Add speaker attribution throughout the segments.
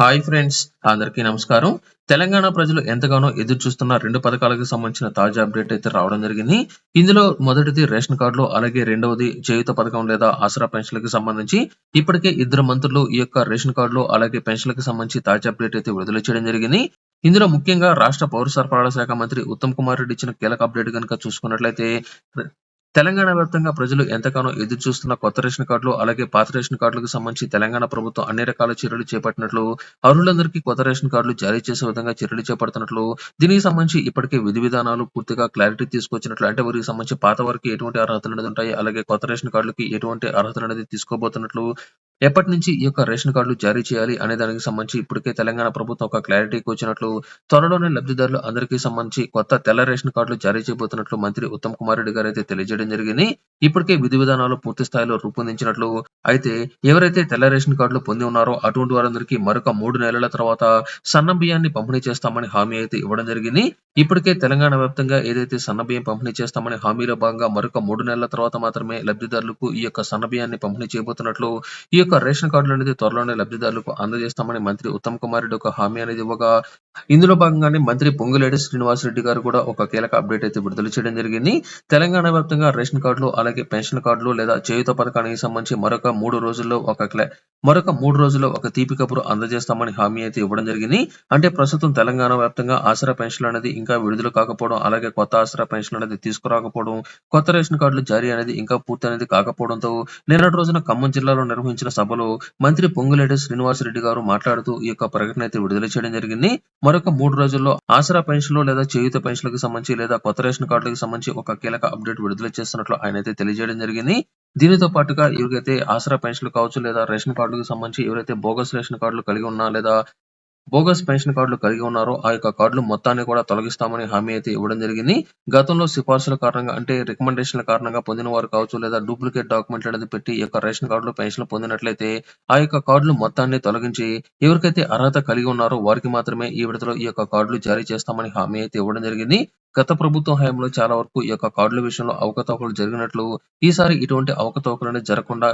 Speaker 1: Hi friends అందరికీ నమస్కారం. తెలంగాణ ప్రజలు ఎంతగానో ఎదురు చూస్తున్న రెండు పథకాలకు సంబంధించిన తాజా అప్డేట్ అయితే రావడం జరిగింది. ఇందులో మొదటిది రేషన్ కార్డులు అలాగే రెండవది చేయుత పథకం లేదా ఆసరా పెన్షన్లకు సంబంధించి. ఇప్పటికే ఇద్దరు మంత్రులు ఈ యొక్క రేషన్ కార్డులు అలాగే పెన్షన్లకు సంబంధించి తాజా అప్డేట్ అయితే విడుదల చేయడం జరిగింది. ఇందులో ముఖ్యంగా రాష్ట్ర పౌర సరఫరాల శాఖ మంత్రి ఉత్తమ్ కుమార్ రెడ్డి ఇచ్చిన కీలక అప్డేట్ కనుక చూసుకున్నట్లయితే తెలంగాణ వ్యాప్తంగా ప్రజలు ఎంతగానో ఎదురు చూస్తున్న కొత్త రేషన్ కార్డులు అలాగే పాత రేషన్ కార్డులకు సంబంధించి తెలంగాణ ప్రభుత్వం అన్ని రకాల చర్యలు చేపట్టినట్లు అర్హులందరికీ కొత్త రేషన్ కార్డులు జారీ చేసే విధంగా చర్యలు చేపడుతున్నట్లు దీనికి సంబంధించి ఇప్పటికే విధి విధానాలు పూర్తిగా క్లారిటీ తీసుకొచ్చినట్లు అంటే వారికి సంబంధించి పాత వారికి ఎటువంటి అర్హతలు అనేది ఉంటాయి అలాగే కొత్త రేషన్ కార్డులకి ఎటువంటి అర్హతలు అనేది తీసుకోబోతున్నట్లు ఎప్పటి నుంచి ఈ యొక్క రేషన్ కార్డులు జారీ చేయాలి అనే దానికి సంబంధించి ఇప్పటికే తెలంగాణ ప్రభుత్వం ఒక క్లారిటీకి వచ్చినట్లు త్వరలోనే లబ్ధిదారులు అందరికీ సంబంధించి కొత్త తెల్ల రేషన్ కార్డులు జారీ చేయబోతున్నట్లు మంత్రి ఉత్తమ్ కుమార్ రెడ్డి గారు అయితే తెలియజేయడం జరిగింది. ఇప్పటికే విధి విధానాలు పూర్తి స్థాయిలో రూపొందించినట్లు అయితే ఎవరైతే తెల్ల రేషన్ కార్డులు పొంది ఉన్నారో అటువంటి వారందరికీ మరొక మూడు నెలల తర్వాత సన్న బియ్యాన్ని పంపిణీ చేస్తామని హామీ అయితే ఇవ్వడం జరిగింది. ఇప్పటికే తెలంగాణ వ్యాప్తంగా ఏదైతే సన్న బియ్యం పంపిణీ చేస్తామని హామీలో భాగంగా మరొక మూడు నెలల తర్వాత మాత్రమే లబ్ధిదారులకు ఈ యొక్క సన్న బియ్యాన్ని పంపిణీ చేయబోతున్నట్లు ఈ యొక్క రేషన్ కార్డులు అనేది త్వరలోనే లబ్ధిదారులకు అందజేస్తామని మంత్రి ఉత్తమ్ కుమార్ రెడ్డి ఒక హామీ అనేది ఇవ్వగా ఇందులో భాగంగానే మంత్రి పొంగులేటి శ్రీనివాస్ రెడ్డి గారు కూడా ఒక కీలక అప్డేట్ అయితే విడుదల చేయడం జరిగింది. తెలంగాణ వ్యాప్తంగా రేషన్ కార్డులు అలాగే పెన్షన్ కార్డులు లేదా చేయుత పథకానికి సంబంధించి మరొక మూడు రోజుల్లో ఒక క్లా మరొక మూడు రోజుల్లో ఒక తీపి కబురు అందజేస్తామని హామీ అయితే ఇవ్వడం జరిగింది. అంటే ప్రస్తుతం తెలంగాణ వ్యాప్తంగా ఆసరా పెన్షన్ అనేది ఇంకా విడుదల కాకపోవడం అలాగే కొత్త ఆసరా పెన్షన్ అనేది తీసుకురాకపోవడం కొత్త రేషన్ కార్డులు జారీ అనేది ఇంకా పూర్తి అనేది కాకపోవడంతో నిన్నటి రోజున ఖమ్మం జిల్లాలో నిర్వహించిన సభలో మంత్రి పొంగులేటి శ్రీనివాస్ రెడ్డి గారు మాట్లాడుతూ ఈ యొక్క ప్రకటన అయితే విడుదల చేయడం జరిగింది. మరొక మూడు రోజుల్లో ఆసరా పెన్షన్లు లేదా చేయూత పెన్షన్లకు సంబంధించి లేదా కొత్త రేషన్ కార్డులకు సంబంధించి ఒక కీలక అప్డేట్ విడుదల చేస్తున్నట్లు ఆయన అయితే తెలియజేయడం జరిగింది. దీనితో పాటుగా ఎవరికైతే ఆసరా పెన్షన్లు కావచ్చు లేదా రేషన్ కార్డులకు సంబంధించి ఎవరైతే బోగస్ రేషన్ కార్డులు కలిగి ఉన్నా లేదా బోగస్ పెన్షన్ కార్డులు కలిగి ఉన్నారో ఆ యొక్క కార్డులు మొత్తాన్ని కూడా తొలగిస్తామని హామీ అయితే ఇవ్వడం జరిగింది. గతంలో సిఫార్సుల కారణంగా అంటే రికమెండేషన్ల కారణంగా పొందిన వారు కావచ్చు లేదా డూప్లికేట్ డాక్యుమెంట్ అనేది పెట్టి ఈ యొక్క రేషన్ కార్డులు పెన్షన్లు పొందినట్లయితే ఆ యొక్క కార్డులు మొత్తాన్ని తొలగించి ఎవరికైతే అర్హత కలిగి ఉన్నారో వారికి మాత్రమే ఈ విడతలో ఈ యొక్క కార్డులు జారీ చేస్తామని హామీ అయితే ఇవ్వడం జరిగింది. గత ప్రభుత్వం హయాంలో చాలా వరకు ఈ యొక్క కార్డుల విషయంలో అవకతవకలు జరిగినట్లు ఈసారి ఇటువంటి అవకతవకలు జరగకుండా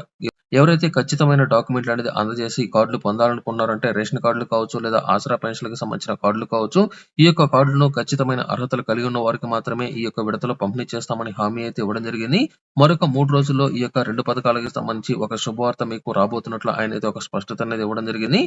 Speaker 1: ఎవరైతే ఖచ్చితమైన డాక్యుమెంట్లు అనేది అందజేసి కార్డులు పొందాలనుకున్నారంటే రేషన్ కార్డులు కావచ్చు లేదా ఆసరా పెన్షన్లకు సంబంధించిన కార్డులు కావచ్చు ఈ యొక్క కార్డులను ఖచ్చితమైన అర్హతలు కలిగి ఉన్న వారికి మాత్రమే ఈ యొక్క విడతలో పంపిణీ చేస్తామని హామీ అయితే ఇవ్వడం జరిగింది. మరొక మూడు రోజుల్లో ఈ యొక్క రెండు పథకాలకు సంబంధించి ఒక శుభవార్త మీకు రాబోతున్నట్లు ఆయన అయితే ఒక స్పష్టత అనేది ఇవ్వడం జరిగింది.